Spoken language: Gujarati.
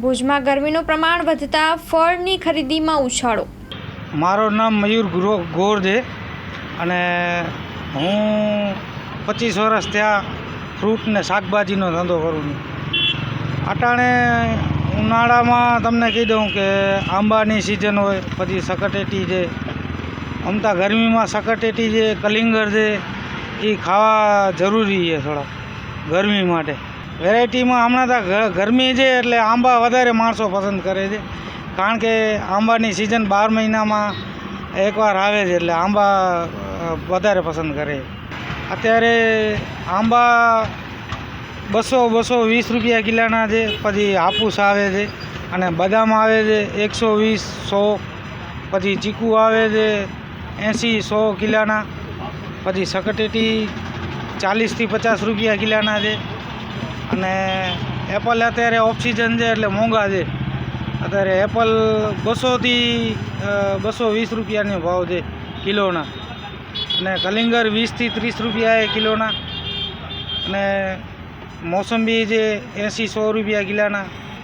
ભુજમાં ગરમીનું પ્રમાણ વધતા ફળની ખરીદીમાં ઉછાળો. મારું નામ મયુર ગુરો, ગોર છે અને હું પચીસ વર્ષ ત્યાં ફ્રૂટ ને શાકભાજીનો ધંધો કરું છું. અટાણે ઉનાળામાં તમને કહી દઉં કે આંબાની સિઝન હોય, પછી સકટેટી છે. અમતા ગરમીમાં સકટેટી છે, કલિંગર છે, એ ખાવા જરૂરી છે થોડા ગરમી માટે. વેરાયટીમાં હમણાં તો ગરમી છે એટલે આંબા વધારે માણસો પસંદ કરે છે. કારણ કે આંબાની સિઝન બાર મહિનામાં એકવાર આવે છે એટલે આંબા વધારે પસંદ કરે. અત્યારે આંબા બસો બસો વીસ રૂપિયા કિલોના છે, પછી હાપુસ આવે છે અને બદામ આવે છે એકસો વીસ, સો, પછી ચીકુ આવે છે એંસી, સો કિલોના, પછી સકટેટી ચાલીસથી પચાસ રૂપિયા કિલોના છે. અને એપલ અત્યારે ઓક્સિજન છે એટલે મોંઘા છે. અત્યારે એપલ બસોથી બસો વીસ રૂપિયાનો ભાવ છે કિલોના. અને કલિંગર વીસથી ત્રીસ રૂપિયા એ કિલોના. અને મોસંબી છે એંસી સો રૂપિયા કિલોના.